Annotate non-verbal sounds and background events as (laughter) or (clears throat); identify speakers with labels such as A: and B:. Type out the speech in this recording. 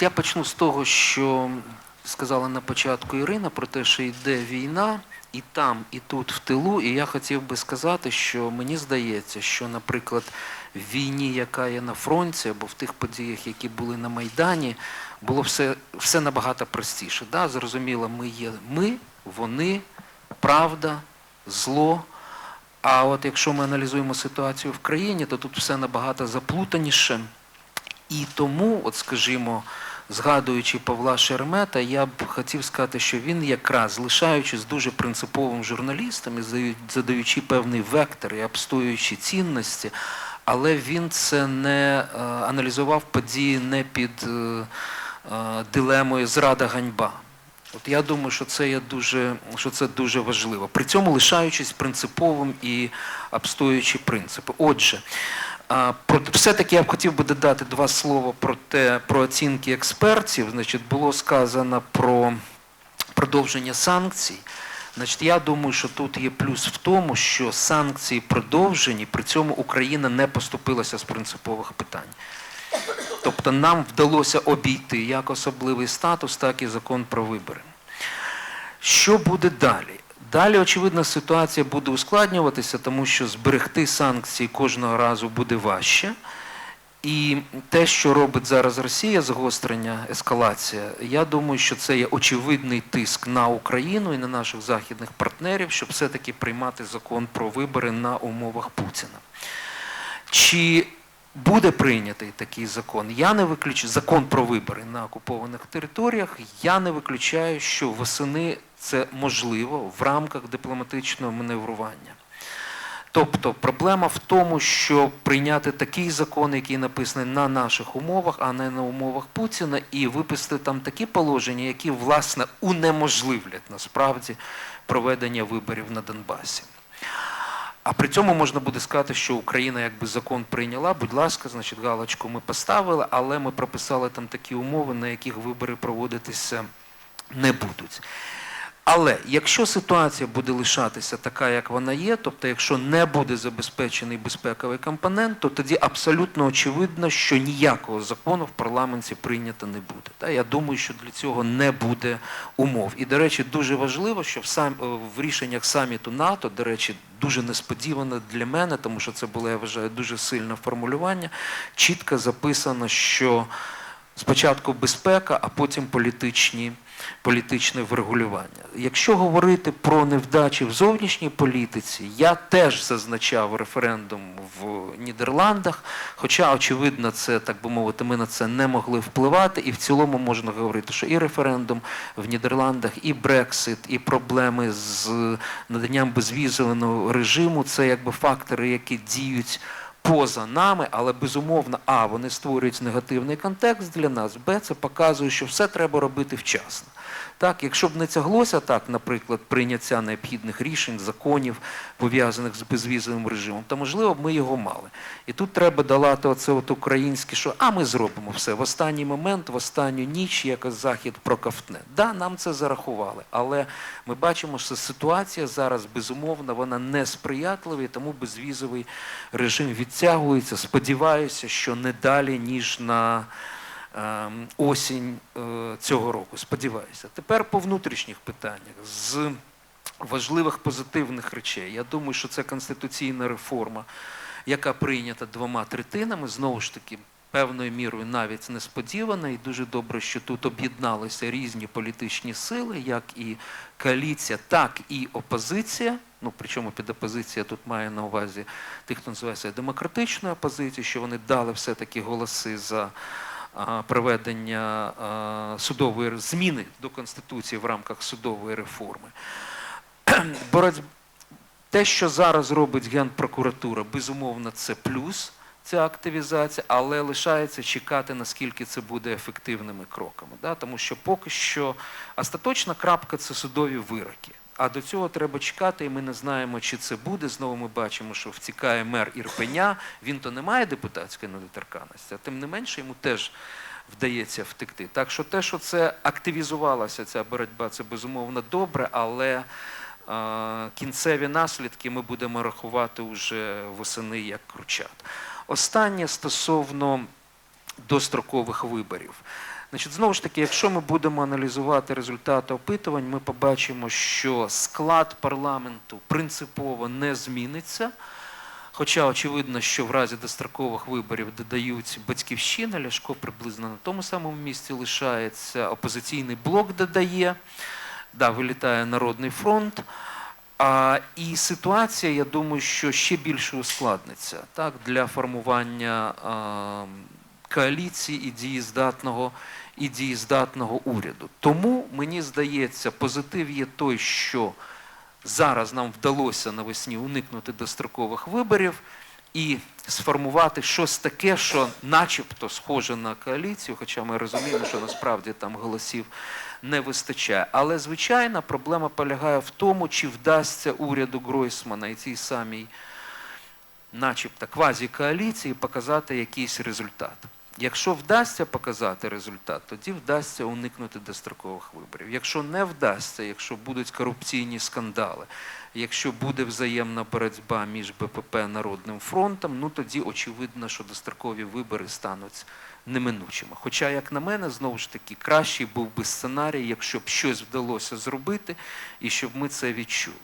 A: Я почну з того, що сказала на початку Ірина про те, що йде війна і там, і тут, в тилу. І я хотів би сказати, що мені здається, що, наприклад, в війні, яка є на фронті, або в тих подіях, які були на Майдані, було все, все набагато простіше. Да? Зрозуміло, ми є ми, вони, правда, зло. А от якщо ми аналізуємо ситуацію в країні, то тут все набагато заплутаніше. І тому, от скажімо, згадуючи Павла Шеремета, я б хотів сказати, що він якраз, лишаючись дуже принциповим журналістом і задаючи певний вектор і обстоюючи цінності, але він це не е, аналізував події не під е, е, дилемою зрада ганьба. От я думаю, що це є дуже, що це дуже важливо. При цьому лишаючись принциповим і обстоюючи принципи. Отже, все-таки я б хотів би додати два слова про те, про оцінки експертів. Значить, було сказано про продовження санкцій. Значить, я думаю, що тут є плюс в тому, що санкції продовжені, при цьому Україна не поступилася з принципових питань. Тобто нам вдалося обійти як особливий статус, так і закон про вибори. Що буде далі? Далі, очевидно, ситуація буде ускладнюватися, тому що зберегти санкції кожного разу буде важче. І те, що робить зараз Росія, загострення, ескалація, я думаю, що це є очевидний тиск на Україну і на наших західних партнерів, щоб все-таки приймати закон про вибори на умовах Путіна. Чи буде прийнятий такий закон? Я не виключаю закон про вибори на окупованих територіях. Я не виключаю, що восени це можливо в рамках дипломатичного маневрування. Тобто проблема в тому, щоб прийняти такий закон, який написаний на наших умовах, а не на умовах Путіна, і виписати там такі положення, які власне унеможливлять насправді проведення виборів на Донбасі. А при цьому можна буде сказати, що Україна якби закон прийняла, будь ласка, значить, галочку ми поставили, але ми прописали там такі умови, на яких вибори проводитися не будуть. Але якщо ситуація буде лишатися така, як вона є, тобто якщо не буде забезпечений безпековий компонент, то тоді абсолютно очевидно, що ніякого закону в парламенті прийнято не буде. Я думаю, що для цього не буде умов. І, до речі, дуже важливо, що в, сам, е, в рішеннях саміту НАТО, до речі, дуже несподівано для мене, тому що це було, я вважаю, дуже сильне формулювання, чітко записано, що спочатку безпека, а потім політичні, політичне врегулювання. Якщо говорити про невдачі в зовнішній політиці, я теж зазначав референдум в Нідерландах, хоча, очевидно, це, так би мовити, ми на це не могли впливати, і в цілому можна говорити, що і референдум в Нідерландах, і Брексит, і проблеми з наданням безвізового режиму це якби фактори, які діють поза нами, але безумовно, а вони створюють негативний контекст для нас, б це показує, що все треба робити вчасно. Так, якщо б не тяглося так, наприклад, прийняття необхідних рішень, законів, пов'язаних з безвізовим режимом, то можливо б ми його мали. І тут треба долати оце от українське, що а ми зробимо все в останній момент, в останню ніч якось захід проковтне. Да, нам це зарахували, але ми бачимо, що ситуація зараз безумовно вона несприятлива, і тому безвізовий режим відтягується. Сподіваюся, що не далі ніж на осінь е, цього року. Сподіваюся. Тепер по внутрішніх питаннях. З важливих позитивних речей. Я думаю, що це конституційна реформа, яка прийнята двома третинами. Знову ж таки, певною мірою навіть несподівана, і дуже добре, що тут об'єдналися різні політичні сили, як і коаліція, так і опозиція. Ну, причому під опозиція тут має на увазі тих, хто називається демократичною опозицією, що вони дали все-таки голоси за проведення судової зміни до Конституції в рамках судової реформи. (clears throat) Те, що зараз робить Генпрокуратура, безумовно, це плюс, ця активізація, але лишається чекати, наскільки це буде ефективними кроками. Тому що поки що остаточна крапка це судові вироки. А до цього треба чекати, і ми не знаємо, чи це буде. Знову ми бачимо, що втікає мер Ірпеня. Він то не має депутатської недоторканності, а тим не менше йому теж вдається втекти. Так що те, що це активізувалася ця боротьба, це безумовно добре, але е, кінцеві наслідки ми будемо рахувати вже восени як кручат. Останнє стосовно дострокових виборів. Значить, знову ж таки, якщо ми будемо аналізувати результати опитувань, ми побачимо, що склад парламенту принципово не зміниться. Хоча очевидно, що в разі дострокових виборів додають батьківщина, Ляшко приблизно на тому самому місці лишається, опозиційний блок додає, да, вилітає Народний фронт. А, і ситуація, я думаю, що ще більше ускладниться так, для формування а, коаліції і дієздатного, і дієздатного уряду. Тому мені здається, позитив є той, що зараз нам вдалося навесні уникнути дострокових виборів і сформувати щось таке, що начебто схоже на коаліцію, хоча ми розуміємо, що насправді там голосів не вистачає. Але звичайна проблема полягає в тому, чи вдасться уряду Гройсмана і цій самій, начебто, квазікоаліції показати якийсь результат. Якщо вдасться показати результат, тоді вдасться уникнути дострокових виборів. Якщо не вдасться, якщо будуть корупційні скандали, якщо буде взаємна боротьба між БПП Народним фронтом, ну тоді очевидно, що дострокові вибори стануть неминучими. Хоча, як на мене, знову ж таки, кращий був би сценарій, якщо б щось вдалося зробити і щоб ми це відчули.